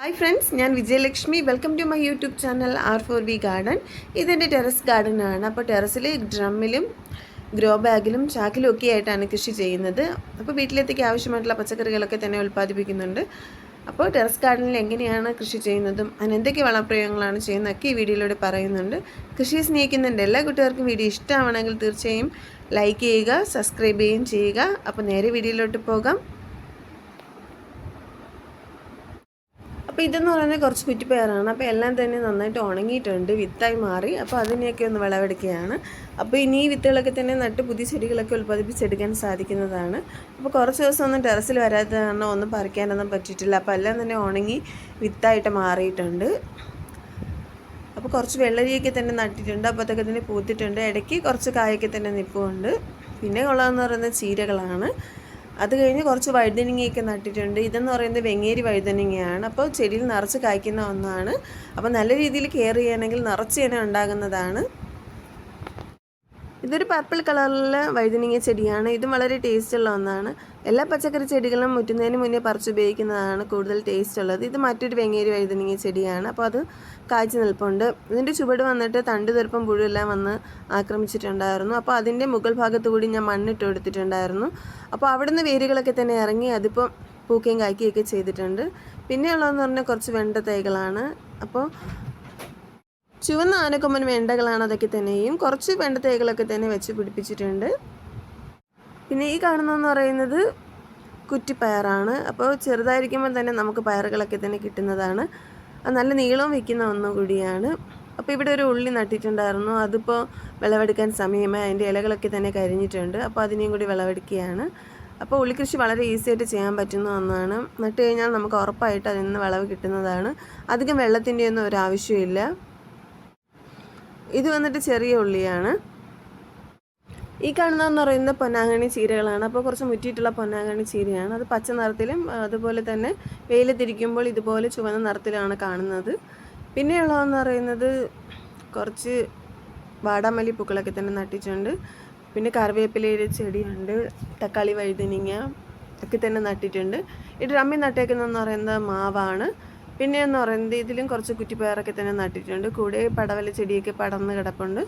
Hi friends ഞാൻ Vijayalakshmi. Welcome to my YouTube channel R for V garden ഇതെന്റെ terrace garden ആണ്. അപ്പോൾ ടെറസിൽ ഡ്രമ്മിലും ഗ്രോ ബാഗിലും ചാക്കിലും ഒക്കെ ആയിട്ടാണ് കൃഷി ചെയ്യുന്നത്. അപ്പോൾ വീട്ടിലെത്തേക്ക് ആവശ്യമായിട്ടുള്ള പച്ചക്കറികളൊക്കെ തന്നെ ഉൽപ്പാദിപ്പിക്കുന്നുണ്ട്. അപ്പോൾ ടെറസ് ഗാർഡനിൽ എങ്ങനെയാണ് കൃഷി ചെയ്യുന്നതും അതിന് എന്തൊക്കെ വളപ്രയോഗങ്ങളാണ് ചെയ്യുന്നതൊക്കെ ഈ വീഡിയോയിലൂടെ പറയുന്നുണ്ട്. കൃഷിയെ സ്നേഹിക്കുന്നുണ്ട് എല്ലാ കുട്ടികൾക്കും വീഡിയോ ഇഷ്ടമാണെങ്കിൽ തീർച്ചയായും ലൈക്ക് ചെയ്യുക സബ്സ്ക്രൈബ് ചെയ്യുകയും ചെയ്യുക. അപ്പോൾ നേരെ വീഡിയോയിലോട്ട് പോകാം. അപ്പോൾ ഇതെന്ന് പറയുന്നത് കുറച്ച് കുറ്റിപ്പയറാണ്. അപ്പോൾ എല്ലാം തന്നെ നന്നായിട്ട് ഉണങ്ങിയിട്ടുണ്ട് വിത്തായി മാറി. അപ്പോൾ അതിനെയൊക്കെ ഒന്ന് വിളവെടുക്കുകയാണ്. അപ്പോൾ ഇനി ഈ വിത്തുകളൊക്കെ തന്നെ നട്ട് പുതിയ ചെടികളൊക്കെ ഉൽപ്പാദിപ്പിച്ചെടുക്കാൻ സാധിക്കുന്നതാണ്. അപ്പോൾ കുറച്ച് ദിവസം ഒന്നും ടെറസിൽ വരാത്ത കാരണം ഒന്നും പറിക്കാനൊന്നും പറ്റിയിട്ടില്ല. അപ്പോൾ എല്ലാം തന്നെ ഉണങ്ങി വിത്തായിട്ട് മാറിയിട്ടുണ്ട്. അപ്പോൾ കുറച്ച് വെള്ളരിയൊക്കെ തന്നെ നട്ടിട്ടുണ്ട്. അപ്പോൾ അതൊക്കെ തന്നെ പൂത്തിട്ടുണ്ട്. ഇടയ്ക്ക് കുറച്ച് കായൊക്കെ തന്നെ നിൽപ്പുണ്ട് പിന്നെ ഉള്ളതെന്ന് പറയുന്നത് ചീരകളാണ്. അത് കഴിഞ്ഞ് കുറച്ച് വഴുതനങ്ങയൊക്കെ നട്ടിട്ടുണ്ട്. ഇതെന്ന് പറയുന്നത് വെങ്ങേരി വഴുതനങ്ങയാണ്. അപ്പോൾ ചെടിയിൽ നിറച്ച് കായ്ക്കുന്ന ഒന്നാണ്. അപ്പോൾ നല്ല രീതിയിൽ കെയർ ചെയ്യണമെങ്കിൽ നിറച്ച് തന്നെ ഉണ്ടാകുന്നതാണ്. ഇതൊരു പർപ്പിൾ കളറിലെ വഴുതനങ്ങ ചെടിയാണ്. ഇതും വളരെ ടേസ്റ്റുള്ള ഒന്നാണ്. എല്ലാ പച്ചക്കറി ചെടികളും മുറ്റുന്നതിന് മുന്നേ പറിച്ച് ഉപയോഗിക്കുന്നതാണ് കൂടുതൽ ടേസ്റ്റ് ഉള്ളത്. ഇത് മറ്റൊരു വെങ്ങേരി വഴുതനങ്ങ ചെടിയാണ്. അപ്പോൾ അത് കാഴ്ച നിൽപ്പുണ്ട്. ഇതിന്റെ ചുവട് വന്നിട്ട് തണ്ട് തെറുപ്പം പുഴുവെല്ലാം വന്ന് ആക്രമിച്ചിട്ടുണ്ടായിരുന്നു. അപ്പോൾ അതിന്റെ മുകൾ ഭാഗത്ത് കൂടി ഞാൻ മണ്ണിട്ട് കൊടുത്തിട്ടുണ്ടായിരുന്നു അപ്പോൾ അവിടുന്ന് വേരുകളൊക്കെ തന്നെ ഇറങ്ങി അതിപ്പോൾ പൂക്കയും കായ്ക്കുകയൊക്കെ ചെയ്തിട്ടുണ്ട്. പിന്നെയുള്ളതെന്ന് പറഞ്ഞാൽ കുറച്ച് വെണ്ട തൈകളാണ്. അപ്പോൾ ചുവന്ന ആനക്കൊമ്പൻ വെണ്ടകളാണ് അതൊക്കെ തന്നെയും. കുറച്ച് വെണ്ട തൈകളൊക്കെ തന്നെ വെച്ച് പിടിപ്പിച്ചിട്ടുണ്ട്. പിന്നെ ഈ കാണുന്നതെന്ന് പറയുന്നത് കുറ്റിപ്പയറാണ്. അപ്പോൾ ചെറുതായിരിക്കുമ്പോൾ തന്നെ നമുക്ക് പയറുകളൊക്കെ തന്നെ കിട്ടുന്നതാണ്. നല്ല നീളവും വയ്ക്കുന്ന ഒന്നുകൂടിയാണ് അപ്പോൾ ഇവിടെ ഒരു ഉള്ളി നട്ടിട്ടുണ്ടായിരുന്നു. അതിപ്പോൾ വിളവെടുക്കാൻ സമയമായി. അതിന്റെ ഇലകളൊക്കെ തന്നെ കരിഞ്ഞിട്ടുണ്ട്. അപ്പോൾ അതിനെയും കൂടി വിളവെടുക്കുകയാണ്. അപ്പോൾ ഉള്ളിക്കൃഷി വളരെ ഈസി ആയിട്ട് ചെയ്യാൻ പറ്റുന്ന ഒന്നാണ്. നട്ട് കഴിഞ്ഞാൽ നമുക്ക് ഉറപ്പായിട്ട് അതിൽ നിന്ന് വിളവ് കിട്ടുന്നതാണ്. അധികം വെള്ളത്തിന്റെ ഒന്നും ഒരു ഇത് വന്നിട്ട് ചെറിയ ഉള്ളിയാണ്. ഈ കാണുന്നതെന്ന് പറയുന്ന പൊന്നാങ്കണി ചീരകളാണ്. അപ്പോൾ കുറച്ച് മുറ്റിയിട്ടുള്ള പൊന്നാങ്കണി ചീരയാണ്. അത് പച്ച നിറത്തിലും അതുപോലെ തന്നെ വെയിലത്തിരിക്കുമ്പോൾ ഇതുപോലെ ചുവന്ന നിറത്തിലാണ് കാണുന്നത്. പിന്നെയുള്ളതെന്ന് പറയുന്നത് കുറച്ച് വാടാമല്ലി പൂക്കളൊക്കെ തന്നെ നട്ടിട്ടുണ്ട്. പിന്നെ കറിവേപ്പിലയുടെ ചെടിയുണ്ട് തക്കാളി വഴുതനങ്ങ ഒക്കെ തന്നെ നട്ടിട്ടുണ്ട്. ഈ ഡ്രമ്മിൽ നട്ടേക്കുന്നതെന്ന് പറയുന്നത് മാവാണ്. പിന്നെ എന്ന് പറയുന്നത് ഇതിലും കുറച്ച് കുറ്റിപ്പയറൊക്കെ തന്നെ നട്ടിട്ടുണ്ട്. കൂടെ പടവല ചെടിയൊക്കെ പടർന്ന് കിടപ്പുണ്ട്.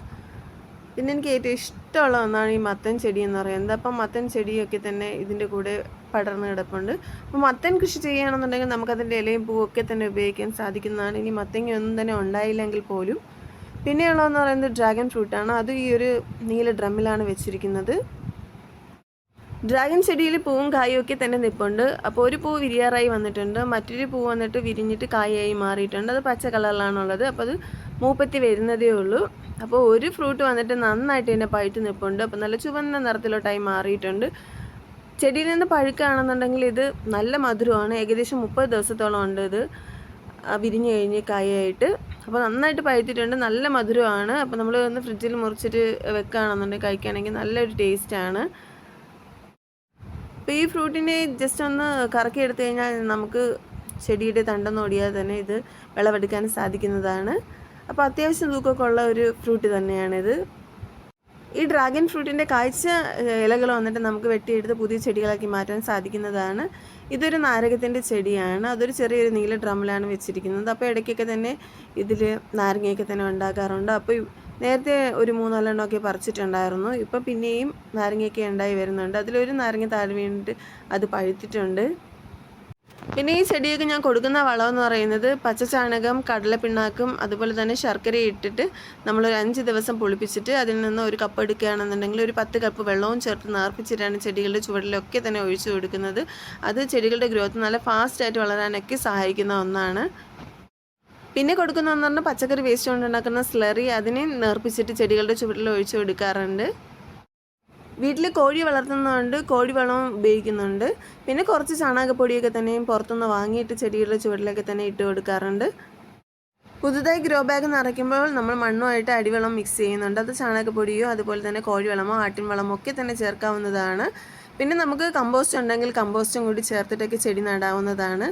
പിന്നെ എനിക്ക് ഏറ്റവും ഇഷ്ടമുള്ള ഒന്നാണ് ഈ മത്തൻ ചെടി എന്ന് പറയുന്നത്. അപ്പം മത്തൻ ചെടിയൊക്കെ തന്നെ ഇതിന്റെ കൂടെ പടർന്ന് കിടപ്പുണ്ട്. അപ്പോൾ മത്തൻ കൃഷി ചെയ്യുകയാണെന്നുണ്ടെങ്കിൽ നമുക്കതിന്റെ ഇലയും പൂവൊക്കെ തന്നെ ഉപയോഗിക്കാൻ സാധിക്കുന്നതാണ്. ഇനി മത്തങ്ങ ഒന്നും തന്നെ ഉണ്ടായില്ലെങ്കിൽ പോലും. പിന്നെയുള്ളതെന്ന് പറയുന്നത് ഡ്രാഗൺ ഫ്രൂട്ടാണ് അത് ഈ ഒരു നീല ഡ്രമ്മിലാണ് വെച്ചിരിക്കുന്നത്. ഡ്രാഗൺ ചെടിയിൽ പൂവും കായും ഒക്കെ തന്നെ നിൽപ്പുണ്ട് അപ്പോൾ ഒരു പൂ വിരിയാറായി വന്നിട്ടുണ്ട്. മറ്റൊരു പൂ വന്നിട്ട് വിരിഞ്ഞിട്ട് കായായി മാറിയിട്ടുണ്ട്. അത് പച്ച കളറിലാണുള്ളത്. അപ്പോൾ അത് മൂപ്പത്തി വരുന്നതേ ഉള്ളൂ. അപ്പോൾ ഒരു ഫ്രൂട്ട് വന്നിട്ട് നന്നായിട്ട് തന്നെ പഴുത്ത് നിൽപ്പുണ്ട്. അപ്പോൾ നല്ല ചുവന്ന നിറത്തിലോട്ടായി മാറിയിട്ടുണ്ട്. ചെടിയിൽ നിന്ന് പഴുക്കുകയാണെന്നുണ്ടെങ്കിൽ ഇത് നല്ല മധുരമാണ്. ഏകദേശം മുപ്പത് ദിവസത്തോളം ഉണ്ട് ഇത്. വിരിഞ്ഞു കഴിഞ്ഞ് കായായിട്ട്. അപ്പോൾ നന്നായിട്ട് പഴുത്തിട്ടുണ്ട്. നല്ല മധുരമാണ്. അപ്പോൾ നമ്മൾ ഒന്ന് ഫ്രിഡ്ജിൽ മുറിച്ചിട്ട് വെക്കുകയാണെന്നുണ്ടെങ്കിൽ കഴിക്കുകയാണെങ്കിൽ നല്ലൊരു ടേസ്റ്റാണ്. അപ്പോൾ ഈ ഫ്രൂട്ടിനെ ജസ്റ്റ് ഒന്ന് കറക്കി എടുത്തു കഴിഞ്ഞാൽ നമുക്ക് ചെടിയുടെ തണ്ടെന്നോടിയാൽ തന്നെ ഇത് വിളവെടുക്കാൻ സാധിക്കുന്നതാണ്. അപ്പോൾ അത്യാവശ്യം തൂക്കമൊക്കെ ഉള്ള ഒരു ഫ്രൂട്ട് തന്നെയാണിത്. ഈ ഡ്രാഗൺ ഫ്രൂട്ടിന്റെ കാഴ്ച ഇലകൾ വന്നിട്ട് നമുക്ക് വെട്ടിയെടുത്ത് പുതിയ ചെടികളാക്കി മാറ്റാൻ സാധിക്കുന്നതാണ്. ഇതൊരു നാരകത്തിന്റെ ചെടിയാണ്. അതൊരു ചെറിയൊരു നീല ഡ്രമ്മിലാണ് വെച്ചിരിക്കുന്നത്. അപ്പോൾ ഇടയ്ക്കൊക്കെ തന്നെ ഇതിൽ നാരങ്ങയൊക്കെ തന്നെ ഉണ്ടാക്കാറുണ്ട്. അപ്പോൾ നേരത്തെ ഒരു മൂന്നാലെണ്ണമൊക്കെ പറിച്ചിട്ടുണ്ടായിരുന്നു. ഇപ്പോൾ പിന്നെയും നാരങ്ങയൊക്കെ ഉണ്ടായി വരുന്നുണ്ട്. അതിലൊരു നാരങ്ങ താഴെ വീണിട്ട് അത് പഴുത്തിട്ടുണ്ട്. പിന്നെ ഈ ചെടിയൊക്കെ ഞാൻ കൊടുക്കുന്ന വളം എന്ന് പറയുന്നത് കടല കടലപ്പിണ്ണാക്കും അതുപോലെ തന്നെ ശർക്കര ഇട്ടിട്ട് നമ്മളൊരു അഞ്ച് ദിവസം പൊളിപ്പിച്ചിട്ട് അതിൽ നിന്ന് ഒരു കപ്പ് എടുക്കുകയാണെന്നുണ്ടെങ്കിൽ ഒരു പത്ത് കപ്പ് വെള്ളവും ചേർത്ത് നേർപ്പിച്ചിട്ടാണ് ചെടികളുടെ ചുവടിലൊക്കെ തന്നെ ഒഴിച്ചു കൊടുക്കുന്നത്. അത് ചെടികളുടെ ഗ്രോത്ത് നല്ല ഫാസ്റ്റായിട്ട് വളരാനൊക്കെ സഹായിക്കുന്ന ഒന്നാണ്. പിന്നെ കൊടുക്കുന്നതെന്ന് പറഞ്ഞാൽ പച്ചക്കറി വേസ്റ്റ് കൊണ്ടുണ്ടാക്കുന്ന സ്ലറി അതിനെ നേർപ്പിച്ചിട്ട് ചെടികളുടെ ചുവട്ടിൽ ഒഴിച്ചു കൊടുക്കാറുണ്ട്. വീട്ടിൽ കോഴി വളർത്തുന്നതുകൊണ്ട് കോഴി വളം ഉപയോഗിക്കുന്നുണ്ട്. പിന്നെ കുറച്ച് ചാണകപ്പൊടിയൊക്കെ തന്നെയും പുറത്തുനിന്ന് വാങ്ങിയിട്ട് ചെടികളുടെ ചുവട്ടിലൊക്കെ തന്നെ ഇട്ട് കൊടുക്കാറുണ്ട്. പുതുതായി ഗ്രോ ബാഗ് നിറയ്ക്കുമ്പോൾ നമ്മൾ മണ്ണുമായിട്ട് അടിവളം മിക്സ് ചെയ്യുന്നുണ്ട്. അത് ചാണകപ്പൊടിയോ അതുപോലെ തന്നെ കോഴിവളമോ ആട്ടിൻ വളമോ ഒക്കെ തന്നെ ചേർക്കാവുന്നതാണ്. പിന്നെ നമുക്ക് കമ്പോസ്റ്റ് ഉണ്ടെങ്കിൽ കമ്പോസ്റ്റും കൂടി ചേർത്തിട്ടൊക്കെ ചെടി നടാവുന്നതാണ്.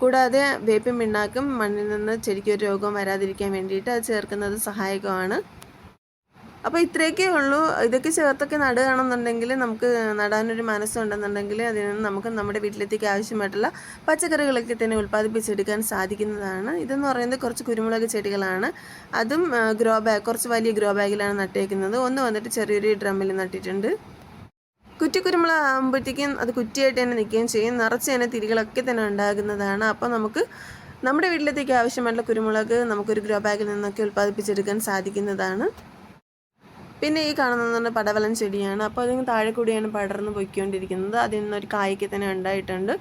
കൂടാതെ വേപ്പിൻ പിണ്ണാക്കും മണ്ണിൽ നിന്ന് ചെടിക്ക് രോഗം വരാതിരിക്കാൻ വേണ്ടിയിട്ട് അത് ചേർക്കുന്നത് സഹായകമാണ്. അപ്പോൾ ഇത്രയൊക്കെ ഉള്ളൂ. ഇതൊക്കെ ചേർത്തൊക്കെ നടുകയാണെന്നുണ്ടെങ്കിൽ നമുക്ക് നടാനൊരു മനസ്സുണ്ടെന്നുണ്ടെങ്കിൽ അതിൽ നിന്ന് നമുക്ക് നമ്മുടെ വീട്ടിലെത്തേക്ക് ആവശ്യമായിട്ടുള്ള പച്ചക്കറികളൊക്കെ തന്നെ ഉൽപ്പാദിപ്പിച്ചെടുക്കാൻ സാധിക്കുന്നതാണ്. ഇതെന്ന് പറയുന്നത് കുറച്ച് കുരുമുളക് ചെടികളാണ്. അതും ഗ്രോ ബാഗ് കുറച്ച് വലിയ ഗ്രോ ബാഗിലാണ് നട്ടേക്കുന്നത്. ഒന്ന് വന്നിട്ട് ചെറിയൊരു ഡ്രമ്മിൽ നട്ടിട്ടുണ്ട്. കുറ്റി കുരുമുളക് ആകുമ്പോഴത്തേക്കും അത് കുറ്റിയായിട്ട് തന്നെ നിൽക്കുകയും ചെയ്യും. നിറച്ച് തന്നെ തിരികളൊക്കെ തന്നെ ഉണ്ടാകുന്നതാണ്. അപ്പോൾ നമുക്ക് നമ്മുടെ വീട്ടിലത്തേക്ക് ആവശ്യമായിട്ടുള്ള കുരുമുളക് നമുക്കൊരു ഗ്രോ ബാഗിൽ നിന്നൊക്കെ ഉൽപ്പാദിപ്പിച്ചെടുക്കാൻ സാധിക്കുന്നതാണ്. പിന്നെ ഈ കാണുന്നത് പടവലൻ ചെടിയാണ്. അപ്പോൾ അതിന് താഴെ കൂടിയാണ് പടർന്ന് പൊയ്ക്കൊണ്ടിരിക്കുന്നത്. അതിൽ നിന്നൊരു കായ്ക്ക് തന്നെ ഉണ്ടായിട്ടുണ്ട്.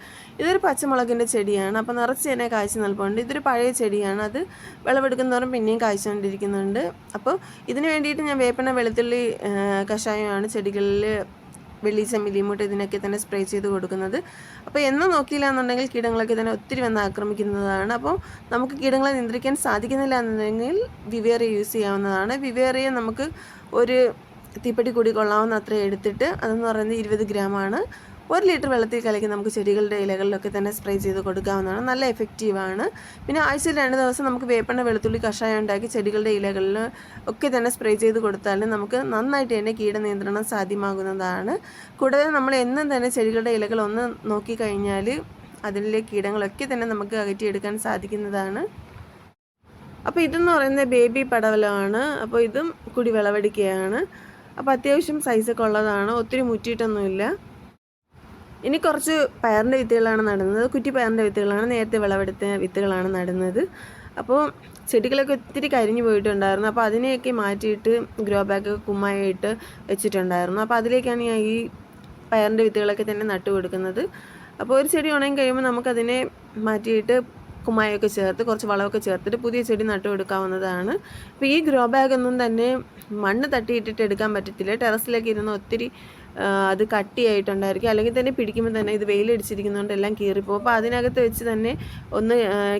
ഇതൊരു പച്ചമുളകിന്റെ ചെടിയാണ്. അപ്പോൾ നിറച്ച് തന്നെ കാഴ്ച നിൽപ്പുണ്ട് ഇതൊരു പഴയ ചെടിയാണ്. അത് വിളവെടുക്കുന്നവരും പിന്നെയും കാഴ്ചകൊണ്ടിരിക്കുന്നുണ്ട്. അപ്പോൾ ഇതിന് വേണ്ടിയിട്ട് ഞാൻ വേപ്പന വെളുത്തുള്ളി കഷായമാണ് ചെടികളിൽ വെള്ളീച്ച മില്ലിമൂട്ട് ഇതിനൊക്കെ തന്നെ സ്പ്രേ ചെയ്ത് കൊടുക്കുന്നത്. അപ്പോൾ എന്നും നോക്കിയില്ല എന്നുണ്ടെങ്കിൽ കീടങ്ങളൊക്കെ തന്നെ ഒത്തിരി വന്ന് ആക്രമിക്കുന്നതാണ്. അപ്പോൾ നമുക്ക് കീടങ്ങളെ നിയന്ത്രിക്കാൻ സാധിക്കുന്നില്ല എന്നുണ്ടെങ്കിൽ വിവേറിയ യൂസ് ചെയ്യാവുന്നതാണ്. വിവേറിയ നമുക്ക് ഒരു തീപ്പെട്ടി കൂടി കൊള്ളാവുന്ന അത്ര എടുത്തിട്ട് അതെന്ന് പറയുന്നത് ഇരുപത് ഗ്രാമാണ്. ഒരു ലിറ്റർ വെള്ളത്തിൽ കലക്കി നമുക്ക് ചെടികളുടെ ഇലകളിലൊക്കെ തന്നെ സ്പ്രേ ചെയ്ത് കൊടുക്കാവുന്നതാണ്. നല്ല എഫക്റ്റീവാണ് പിന്നെ ആഴ്ചയിൽ രണ്ട് ദിവസം നമുക്ക് വേപ്പെണ്ണ വെളുത്തുള്ളി കഷായം ഉണ്ടാക്കി ചെടികളുടെ ഇലകളിൽ ഒക്കെ തന്നെ സ്പ്രേ ചെയ്ത് കൊടുത്താൽ നമുക്ക് നന്നായിട്ട് തന്നെ കീടനിയന്ത്രണം സാധ്യമാകുന്നതാണ്. കൂടാതെ നമ്മൾ എന്നും തന്നെ ചെടികളുടെ ഇലകൾ ഒന്ന് നോക്കിക്കഴിഞ്ഞാൽ അതിലെ കീടങ്ങളൊക്കെ തന്നെ നമുക്ക് അകറ്റിയെടുക്കാൻ സാധിക്കുന്നതാണ്. അപ്പോൾ ഇതെന്ന് പറയുന്നത് ബേബി പടവലമാണ്. അപ്പോൾ ഇതും കൂടി വിളവെടുക്കുകയാണ്. അപ്പോൾ അത്യാവശ്യം സൈസൊക്കെ ഉള്ളതാണ്. ഒത്തിരി മുറ്റിയിട്ടൊന്നുമില്ല. ഇനി കുറച്ച് പയറിന്റെ വിത്തുകളാണ് നടുന്നത്. കുറ്റി പയറിന്റെ വിത്തുകളാണ്. നേരത്തെ വിളവെടുത്ത വിത്തുകളാണ് നടുന്നത്. അപ്പോൾ ചെടികളൊക്കെ ഒത്തിരി കരിഞ്ഞു പോയിട്ടുണ്ടായിരുന്നു. അപ്പോൾ അതിനെയൊക്കെ മാറ്റിയിട്ട് ഗ്രോ ബാഗ് കുമ്മായിട്ട് വെച്ചിട്ടുണ്ടായിരുന്നു. അപ്പോൾ അതിലേക്കാണ് ഞാൻ ഈ പയറിന്റെ വിത്തുകളൊക്കെ തന്നെ നട്ടു കൊടുക്കുന്നത്. അപ്പോൾ ഒരു ചെടി ഉണങ്ങി കഴിയുമ്പോൾ നമുക്കതിനെ മാറ്റിയിട്ട് കുമ്മായൊക്കെ ചേർത്ത് കുറച്ച് വളമൊക്കെ ചേർത്തിട്ട് പുതിയ ചെടി നട്ടു കൊടുക്കാവുന്നതാണ്. അപ്പോൾ ഈ ഗ്രോ ബാഗൊന്നും തന്നെ മണ്ണ് തട്ടിയിട്ടിട്ട് എടുക്കാൻ പറ്റത്തില്ല. ടെറസിലൊക്കെ ഇരുന്ന് ഒത്തിരി അത് കട്ടിയായിട്ടുണ്ടായിരിക്കും. അല്ലെങ്കിൽ തന്നെ പിടിക്കുമ്പോൾ തന്നെ ഇത് വെയിലടിച്ചിരിക്കുന്നതുകൊണ്ട് എല്ലാം കീറിപ്പോകും. അപ്പോൾ അതിനകത്ത് വെച്ച് തന്നെ ഒന്ന്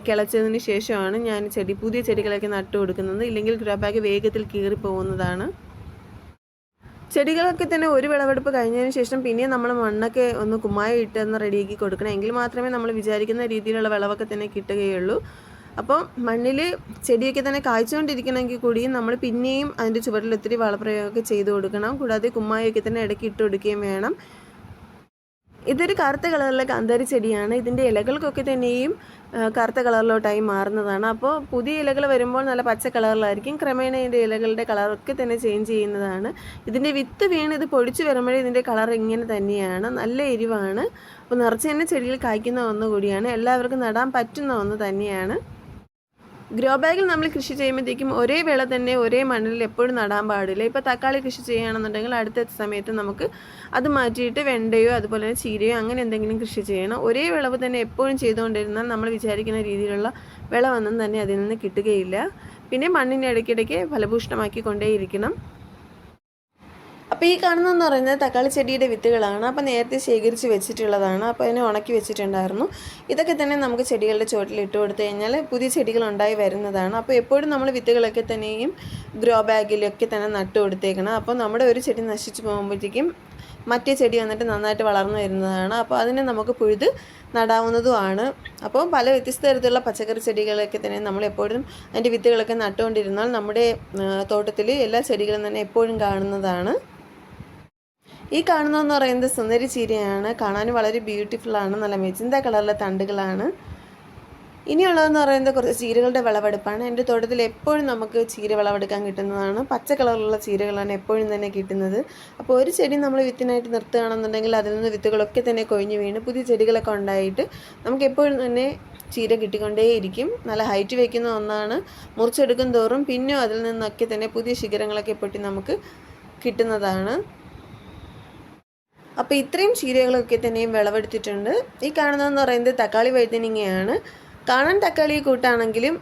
കിളച്ചതിന് ശേഷമാണ് ഞാൻ ചെടി പുതിയ ചെടികളൊക്കെ നട്ടു കൊടുക്കുന്നത്. ഇല്ലെങ്കിൽ ഗ്രോ ബാഗ് വേഗത്തിൽ കീറിപ്പോകുന്നതാണ്. ചെടികളൊക്കെ തന്നെ ഒരു വിളവെടുപ്പ് കഴിഞ്ഞതിന് ശേഷം പിന്നെ നമ്മൾ മണ്ണൊക്കെ ഒന്ന് കുമ്മായി ഇട്ടെന്ന് റെഡിയാക്കി കൊടുക്കണം. എങ്കിൽ മാത്രമേ നമ്മൾ വിചാരിക്കുന്ന രീതിയിലുള്ള വിളവൊക്കെ തന്നെ കിട്ടുകയുള്ളൂ. അപ്പോൾ മണ്ണിൽ ചെടിയൊക്കെ തന്നെ കായ്ച്ചുകൊണ്ടിരിക്കണമെങ്കിൽ കൂടിയും നമ്മൾ പിന്നെയും അതിന്റെ ചുവട്ടിൽ ഒത്തിരി വളപ്രയോഗമൊക്കെ ചെയ്ത് കൊടുക്കണം. കൂടാതെ കുമ്മായൊക്കെ തന്നെ ഇടയ്ക്ക് ഇട്ട് കൊടുക്കുകയും വേണം. ഇതൊരു കറുത്ത കളറിലെ കാന്താരി ചെടിയാണ്. ഇതിന്റെ ഇലകൾക്കൊക്കെ തന്നെയും കറുത്ത കളറിലോട്ടായി മാറുന്നതാണ്. അപ്പോൾ പുതിയ ഇലകൾ വരുമ്പോൾ നല്ല പച്ച കളറിലായിരിക്കും. ക്രമേണ ഇതിന്റെ ഇലകളുടെ കളറൊക്കെ തന്നെ ചേഞ്ച് ചെയ്യുന്നതാണ്. ഇതിന്റെ വിത്ത് വീണ് ഇത് പൊടിച്ച് വരുമ്പോഴേ ഇതിന്റെ കളർ ഇങ്ങനെ തന്നെയാണ്. നല്ല എരിവാണ്. അപ്പോൾ നിറച്ച് തന്നെ ചെടിയിൽ കായ്ക്കുന്ന ഒന്നുകൂടിയാണ് എല്ലാവർക്കും നടാൻ പറ്റുന്ന ഒന്ന് തന്നെയാണ്. ഗ്രോ ബാഗിൽ നമ്മൾ കൃഷി ചെയ്യുമ്പോഴത്തേക്കും ഒരേ വിള തന്നെ ഒരേ മണ്ണിൽ എപ്പോഴും നടാൻ പാടില്ല. ഇപ്പോൾ തക്കാളി കൃഷി ചെയ്യുകയാണെന്നുണ്ടെങ്കിൽ അടുത്ത സമയത്ത് നമുക്ക് അത് മാറ്റിയിട്ട് വെണ്ടയോ അതുപോലെ തന്നെ ചീരയോ അങ്ങനെ എന്തെങ്കിലും കൃഷി ചെയ്യണം. ഒരേ വിളവ് തന്നെ എപ്പോഴും ചെയ്തുകൊണ്ടിരുന്നാൽ നമ്മൾ വിചാരിക്കുന്ന രീതിയിലുള്ള വിളവൊന്നും തന്നെ അതിൽ നിന്ന് കിട്ടുകയില്ല. പിന്നെ മണ്ണിനെ ഇടയ്ക്കിടയ്ക്ക് ഫലഭൂഷണമാക്കി കൊണ്ടേയിരിക്കണം അപ്പോൾ ഈ കാണുന്നതെന്ന് പറയുന്നത് തക്കാളി ചെടിയുടെ വിത്തുകളാണ്. അപ്പോൾ നേരത്തെ ശേഖരിച്ച് വെച്ചിട്ടുള്ളതാണ്. അപ്പോൾ അതിനെ ഉണക്കി വെച്ചിട്ടുണ്ടായിരുന്നു. ഇതൊക്കെ തന്നെ നമുക്ക് ചെടികളുടെ ചുവട്ടിൽ ഇട്ട് കൊടുത്തു കഴിഞ്ഞാൽ പുതിയ ചെടികൾ ഉണ്ടായി വരുന്നതാണ്. അപ്പോൾ എപ്പോഴും നമ്മൾ വിത്തുകളൊക്കെ തന്നെയും ഗ്രോ ബാഗിലൊക്കെ തന്നെ നട്ടു കൊടുത്തേക്കണം. അപ്പോൾ നമ്മുടെ ഒരു ചെടി നശിച്ചു പോകുമ്പോഴത്തേക്കും മറ്റേ ചെടി വന്നിട്ട് നന്നായിട്ട് വളർന്നു വരുന്നതാണ്. അപ്പോൾ അതിനെ നമുക്ക് പുഴുത് നടാവുന്നതുമാണ്. അപ്പോൾ പല വ്യത്യസ്ത തരത്തിലുള്ള പച്ചക്കറി ചെടികളൊക്കെ തന്നെ നമ്മൾ എപ്പോഴും അതിന്റെ വിത്തുകളൊക്കെ നട്ടുകൊണ്ടിരുന്നാൽ നമ്മുടെ തോട്ടത്തിൽ എല്ലാ ചെടികളും തന്നെ എപ്പോഴും കാണുന്നതാണ്. ഈ കാണുന്നതെന്ന് പറയുന്നത് സുന്ദരി ചീരയാണ്. കാണാൻ വളരെ ബ്യൂട്ടിഫുൾ ആണ്. നല്ല മെജിന്ത കളറിലെ തണ്ടുകളാണ്. ഇനിയുള്ളതെന്ന് പറയുന്നത് കുറച്ച് ചീരകളുടെ വിളവെടുപ്പാണ്. എന്റെ തോട്ടത്തിൽ എപ്പോഴും നമുക്ക് ചീര വിളവെടുക്കാൻ കിട്ടുന്നതാണ്. പച്ച കളറിലുള്ള ചീരകളാണ് എപ്പോഴും തന്നെ കിട്ടുന്നത്. അപ്പോൾ ഒരു ചെടി നമ്മൾ വിത്തിനായിട്ട് നിർത്തുകയാണെന്നുണ്ടെങ്കിൽ അതിൽ നിന്ന് വിത്തുകളൊക്കെ തന്നെ കൊഴിഞ്ഞു വീണ് പുതിയ ചെടികളൊക്കെ ഉണ്ടായിട്ട് നമുക്ക് എപ്പോഴും തന്നെ ചീര കിട്ടിക്കൊണ്ടേയിരിക്കും. നല്ല ഹൈറ്റ് വയ്ക്കുന്ന ഒന്നാണ്. മുറിച്ചെടുക്കും തോറും പിന്നെയും അതിൽ നിന്നൊക്കെ തന്നെ പുതിയ ശിഖരങ്ങളൊക്കെ പൊട്ടി നമുക്ക് കിട്ടുന്നതാണ്. അപ്പോൾ ഇത്രയും ചീരകളൊക്കെ തന്നെയും വിളവെടുത്തിട്ടുണ്ട്. ഈ കാണുന്നതെന്ന് പറയുന്നത് തക്കാളി വഴുതനങ്ങയാണ്. കാണാൻ തക്കാളി കൂട്ടാണെങ്കിലും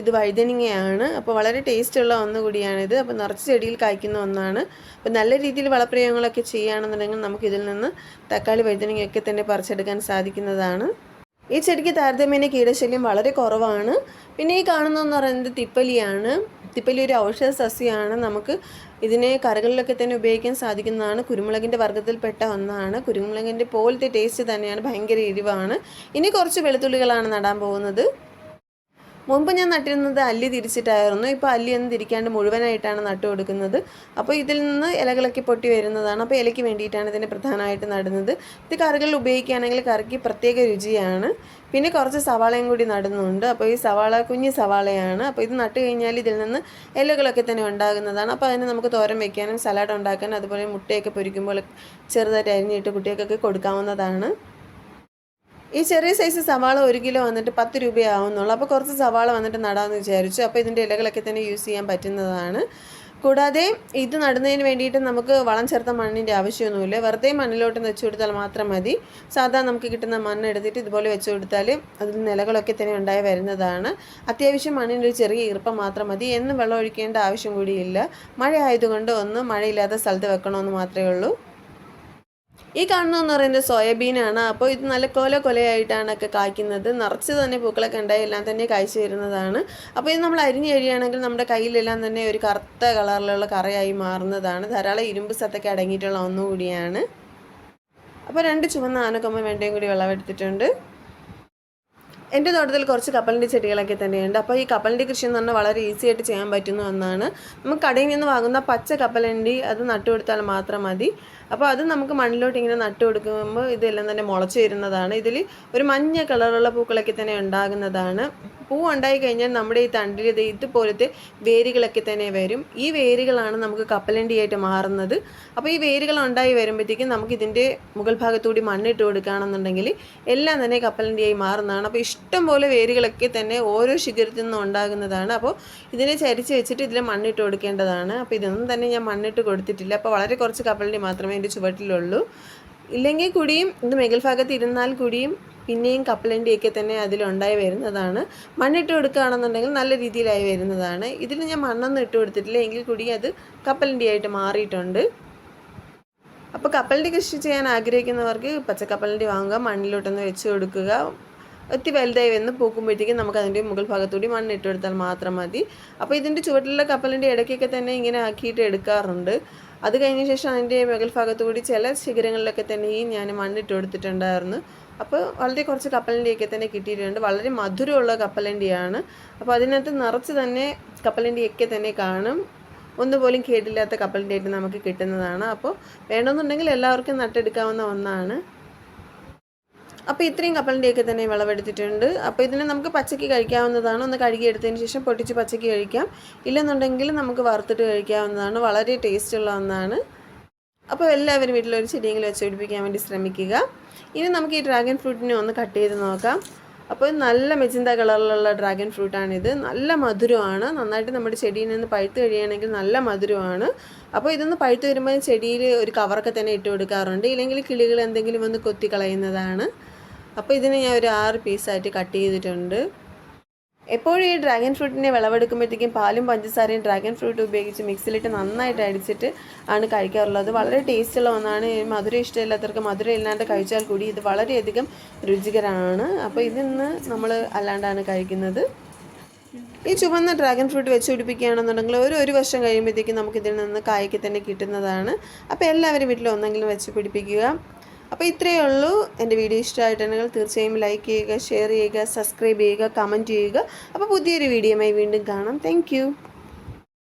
ഇത് വഴുതനങ്ങയാണ്. അപ്പോൾ വളരെ ടേസ്റ്റുള്ള ഒന്ന് കൂടിയാണിത്. അപ്പോൾ നിറച്ച് ചെടിയിൽ കായ്ക്കുന്ന ഒന്നാണ്. അപ്പോൾ നല്ല രീതിയിൽ വളപ്രയോഗങ്ങളൊക്കെ ചെയ്യുകയാണെന്നുണ്ടെങ്കിൽ നമുക്ക് ഇതിൽ നിന്ന് തക്കാളി വഴുതനങ്ങയൊക്കെ തന്നെ പറിച്ചെടുക്കാൻ സാധിക്കുന്നതാണ്. ഈ ചെടിക്ക് താരതമ്യേന കീടശല്യം വളരെ കുറവാണ്. പിന്നെ ഈ കാണുന്നതെന്ന് പറയുന്നത് തിപ്പലിയാണ് തിപ്പലി ഒരു ഔഷധ സസ്യമാണ് നമുക്ക് ഇതിനെ കറികളിലൊക്കെ തന്നെ ഉപയോഗിക്കാൻ സാധിക്കുന്നതാണ്. കുരുമുളകിന്റെ വർഗത്തിൽപ്പെട്ട ഒന്നാണ്. കുരുമുളകിന്റെ പോലത്തെ ടേസ്റ്റ് തന്നെയാണ്. ഭയങ്കര എരിവാണ്. ഇനി കുറച്ച് വെളുത്തുള്ളികളാണ് നടാൻ പോകുന്നത്. മുമ്പ് ഞാൻ നട്ടിരുന്നത് അല്ലി തിരിച്ചിട്ടായിരുന്നു. ഇപ്പോൾ അല്ലി ഒന്നും തിരിക്കാണ്ട് മുഴുവനായിട്ടാണ് നട്ടു കൊടുക്കുന്നത്. അപ്പോൾ ഇതിൽ നിന്ന് ഇലകളൊക്കെ പൊട്ടി വരുന്നതാണ്. അപ്പോൾ ഇലയ്ക്ക് വേണ്ടിയിട്ടാണ് ഇതിനെ പ്രധാനമായിട്ട് നടുന്നത്. ഇത് കറികളിൽ ഉപയോഗിക്കുകയാണെങ്കിൽ കറിക്ക് പ്രത്യേക രുചിയാണ്. പിന്നെ കുറച്ച് സവാളയും കൂടി നടുന്നുണ്ട്. അപ്പോൾ ഈ സവാള കുഞ്ഞ് സവാളയാണ്. അപ്പോൾ ഇത് നട്ട് കഴിഞ്ഞാൽ ഇതിൽ നിന്ന് ഇലകളൊക്കെ തന്നെ ഉണ്ടാകുന്നതാണ്. അപ്പോൾ അതിന് നമുക്ക് തോരൻ വെക്കാനും സലാഡ് ഉണ്ടാക്കാനും അതുപോലെ മുട്ടയൊക്കെ പൊരിക്കുമ്പോൾ ചെറുതായിട്ട് അരിഞ്ഞിട്ട് കുട്ടികൾക്കൊക്കെ കൊടുക്കാവുന്നതാണ്. ഈ ചെറിയ സൈസ് സവാള ഒരു കിലോ വന്നിട്ട് പത്ത് രൂപയാവുന്നുള്ളൂ. അപ്പോൾ കുറച്ച് സവാള വന്നിട്ട് നടാമെന്ന് വിചാരിച്ചു. അപ്പോൾ ഇതിന്റെ ഇലകളൊക്കെ തന്നെ യൂസ് ചെയ്യാൻ പറ്റുന്നതാണ്. കൂടാതെ ഇത് നടുന്നതിന് വേണ്ടിയിട്ട് നമുക്ക് വളം ചേർത്ത മണ്ണിന്റെ ആവശ്യമൊന്നുമില്ല. വെറുതെ മണ്ണിലോട്ട് വെച്ച് കൊടുത്താൽ മാത്രം മതി. സാധാരണ നമുക്ക് കിട്ടുന്ന മണ്ണ് എടുത്തിട്ട് ഇതുപോലെ വെച്ച് കൊടുത്താൽ അതിൽ നിലകളൊക്കെ തന്നെ ഉണ്ടായി വരുന്നതാണ്. അത്യാവശ്യം മണ്ണിന്റെ ഒരു ചെറിയ ഈർപ്പം മാത്രം മതി. എന്നും വെള്ളം ഒഴിക്കേണ്ട ആവശ്യം കൂടിയില്ല മഴ ആയതുകൊണ്ട് ഒന്ന് മഴയില്ലാത്ത സ്ഥലത്ത് വെക്കണമെന്ന് മാത്രമേ ഉള്ളൂ. ഈ കാണുന്നതെന്ന് പറയുന്നത് സോയാബീനാണ്. അപ്പോൾ ഇത് നല്ല കൊല കൊലയായിട്ടാണ് ഒക്കെ കായ്ക്കുന്നത്. നിറച്ച് തന്നെ പൂക്കളൊക്കെ ഉണ്ടായി എല്ലാം തന്നെ കായ്ച്ചു വരുന്നതാണ്. അപ്പോൾ ഇത് നമ്മൾ അരിഞ്ഞു കഴിയുകയാണെങ്കിൽ നമ്മുടെ കയ്യിലെല്ലാം തന്നെ ഒരു കറുത്ത കളറിലുള്ള കറയായി മാറുന്നതാണ്. ധാരാളം ഇരുമ്പ് സത്തൊക്കെ അടങ്ങിയിട്ടുള്ള ഒന്നുകൂടിയാണ്. അപ്പോൾ രണ്ട് ചുവന്ന ആനക്കൊമ്പ വേണ്ടയും കൂടി വിളവെടുത്തിട്ടുണ്ട്. എന്റെ തോട്ടത്തിൽ കുറച്ച് കപ്പലിന്റെ ചെടികളൊക്കെ തന്നെയുണ്ട്. അപ്പോൾ ഈ കപ്പലിന്റെ കൃഷി എന്ന് പറഞ്ഞാൽ വളരെ ഈസി ആയിട്ട് ചെയ്യാൻ പറ്റുന്ന ഒന്നാണ്. നമുക്ക് കടയിൽ നിന്ന് വാങ്ങുന്ന പച്ച കപ്പലണ്ടി അത് നട്ടുകൊടുത്താൽ മാത്രം മതി. അപ്പോൾ അത് നമുക്ക് മണ്ണിലോട്ട് ഇങ്ങനെ നട്ടു കൊടുക്കുമ്പോൾ ഇതെല്ലാം തന്നെ മുളച്ച് വരുന്നതാണ്. ഇതിൽ ഒരു മഞ്ഞ കളറുള്ള പൂക്കളൊക്കെ തന്നെ ഉണ്ടാകുന്നതാണ്. പൂ ഉണ്ടായി കഴിഞ്ഞാൽ നമ്മുടെ ഈ തണ്ടിൽ ഇത് ഇതുപോലത്തെ വേരുകളൊക്കെ തന്നെ വരും. ഈ വേരുകളാണ് നമുക്ക് കപ്പലണ്ടിയായിട്ട് മാറുന്നത്. അപ്പോൾ ഈ വേരുകൾ ഉണ്ടായി വരുമ്പോഴത്തേക്കും നമുക്ക് ഇതിന്റെ മുകൾ ഭാഗത്തുകൂടി മണ്ണിട്ട് കൊടുക്കുകയാണെന്നുണ്ടെങ്കിൽ എല്ലാം തന്നെ കപ്പലണ്ടിയായി മാറുന്നതാണ്. അപ്പോൾ ഇഷ്ടംപോലെ വേരുകളൊക്കെ തന്നെ ഓരോ ശിഖരത്തിൽ നിന്നും ഉണ്ടാകുന്നതാണ്. അപ്പോൾ ഇതിനെ ചരിച്ച് വെച്ചിട്ട് ഇതിൽ മണ്ണിട്ട് കൊടുക്കേണ്ടതാണ്. അപ്പോൾ ഇതൊന്നും തന്നെ ഞാൻ മണ്ണിട്ട് കൊടുത്തിട്ടില്ല. അപ്പോൾ വളരെ കുറച്ച് കപ്പലണ്ടി മാത്രമേ എന്റെ ചുവട്ടിലുള്ളൂ. ഇല്ലെങ്കിൽ കൂടിയും ഇത് മേഖൽഭാഗത്ത് ഇരുന്നാൽ കൂടിയും പിന്നെയും കപ്പലണ്ടിയൊക്കെ തന്നെ അതിലുണ്ടായി വരുന്നതാണ്. മണ്ണിട്ട് കൊടുക്കുകയാണെന്നുണ്ടെങ്കിൽ നല്ല രീതിയിലായി വരുന്നതാണ്. ഇതിൽ ഞാൻ മണ്ണൊന്നും ഇട്ട് കൊടുത്തിട്ടില്ല. എങ്കിൽ കൂടി അത് കപ്പലണ്ടിയായിട്ട് മാറിയിട്ടുണ്ട്. അപ്പോൾ കപ്പലണ്ടി കൃഷി ചെയ്യാൻ ആഗ്രഹിക്കുന്നവർക്ക് പച്ചക്കപ്പലണ്ടി വാങ്ങുക മണ്ണിലോട്ടൊന്ന് വെച്ച് കൊടുക്കുക. ഒത്തി വലുതായി വന്ന് പൂക്കുമ്പോഴത്തേക്കും നമുക്ക് അതിന്റെ മുകൾ ഭാഗത്തൂടി മണ്ണിട്ട് കൊടുത്താൽ മാത്രം മതി. അപ്പോൾ ഇതിന്റെ ചുവട്ടിലുള്ള കപ്പലിന്റെ ഇടയ്ക്കൊക്കെ തന്നെ ഇങ്ങനെ ആക്കിയിട്ട് എടുക്കാറുണ്ട്. അത് കഴിഞ്ഞ ശേഷം അതിന്റെ മുകൾ ഭാഗത്തുകൂടി ചില ശിഖരങ്ങളിലൊക്കെ തന്നെയും ഞാൻ മണ്ണിട്ട് കൊടുത്തിട്ടുണ്ടായിരുന്നു. അപ്പോൾ വളരെ കുറച്ച് കപ്പലണ്ടിയൊക്കെ തന്നെ കിട്ടിയിട്ടുണ്ട്. വളരെ മധുരമുള്ള കപ്പലണ്ടിയാണ്. അപ്പോൾ അതിനകത്ത് നിറച്ച് തന്നെ കപ്പലണ്ടിയൊക്കെ തന്നെ കാണും. ഒന്നുപോലും കേടില്ലാത്ത കപ്പലിന്റെ ആയിട്ട് നമുക്ക് കിട്ടുന്നതാണ്. അപ്പോൾ വേണമെന്നുണ്ടെങ്കിൽ എല്ലാവർക്കും നട്ടെടുക്കാവുന്ന ഒന്നാണ്. അപ്പോൾ ഇത്രയും കപ്പലിന്റെയൊക്കെ തന്നെ വിളവെടുത്തിട്ടുണ്ട്. അപ്പോൾ ഇതിനെ നമുക്ക് പച്ചക്ക് കഴിക്കാവുന്നതാണ്. ഒന്ന് കഴുകിയെടുത്തതിന് ശേഷം പൊട്ടിച്ച് പച്ചക്ക് കഴിക്കാം. ഇല്ലെന്നുണ്ടെങ്കിൽ നമുക്ക് വറുത്തിട്ട് കഴിക്കാവുന്നതാണ്. വളരെ ടേസ്റ്റുള്ള ഒന്നാണ്. അപ്പോൾ എല്ലാവരും വീട്ടിലൊരു ചെടിയെങ്കിലും വെച്ച് പിടിപ്പിക്കാൻ വേണ്ടി ശ്രമിക്കുക. ഇനി നമുക്ക് ഈ ഡ്രാഗൺ ഫ്രൂട്ടിനെ ഒന്ന് കട്ട് ചെയ്ത് നോക്കാം. അപ്പോൾ നല്ല മെജിന്ത കളറിലുള്ള ഡ്രാഗൺ ഫ്രൂട്ടാണിത്. നല്ല മധുരമാണ്. നന്നായിട്ട് നമ്മുടെ ചെടിയിൽ നിന്ന് പഴുത്ത് കഴിയുകയാണെങ്കിൽ നല്ല മധുരമാണ്. അപ്പോൾ ഇതൊന്ന് പഴുത്ത് വരുമ്പോൾ ചെടിയിൽ ഒരു കവറൊക്കെ തന്നെ ഇട്ട് കൊടുക്കാറുണ്ട്. ഇല്ലെങ്കിൽ കിളികൾ എന്തെങ്കിലും ഒന്ന് കൊത്തി കളയുന്നതാണ്. അപ്പോൾ ഇതിനെ ഞാൻ ഒരു ആറ് പീസായിട്ട് കട്ട് ചെയ്തിട്ടുണ്ട്. എപ്പോഴും ഈ ഡ്രാഗൺ ഫ്രൂട്ടിനെ വിളവെടുക്കുമ്പോഴത്തേക്കും പാലും പഞ്ചസാരയും ഡ്രാഗൺ ഫ്രൂട്ട് ഉപയോഗിച്ച് മിക്സിലിട്ട് നന്നായിട്ട് അടിച്ചിട്ട് ആണ് കഴിക്കാറുള്ളത്. വളരെ ടേസ്റ്റുള്ള ഒന്നാണ്. മധുരം ഇഷ്ടമില്ലാത്തവർക്ക് മധുരം ഇല്ലാണ്ട് കഴിച്ചാൽ കൂടി ഇത് വളരെയധികം രുചികരമാണ്. അപ്പോൾ ഇതിന്ന് നമ്മൾ അല്ലാണ്ടാണ് കഴിക്കുന്നത്. ഈ ചുവന്ന ഡ്രാഗൺ ഫ്രൂട്ട് വെച്ച് പിടിപ്പിക്കുകയാണെന്നുണ്ടെങ്കിൽ ഒരു ഒരു വർഷം കഴിയുമ്പോഴത്തേക്കും നമുക്ക് ഇതിൽ നിന്ന് കായ്ക്ക് തന്നെ കിട്ടുന്നതാണ്. അപ്പോൾ എല്ലാവരും വീട്ടിൽ ഒന്നെങ്കിലും വെച്ച് പിടിപ്പിക്കുക. അപ്പോൾ ഇത്രയേ ഉള്ളൂ. എന്റെ വീഡിയോ ഇഷ്ടമായിട്ടുണ്ടെങ്കിൽ തീർച്ചയായും ലൈക്ക് ചെയ്യുക ഷെയർ ചെയ്യുക സബ്സ്ക്രൈബ് ചെയ്യുക കമന്റ് ചെയ്യുക. അപ്പോൾ പുതിയൊരു വീഡിയോയുമായി വീണ്ടും കാണാം. താങ്ക്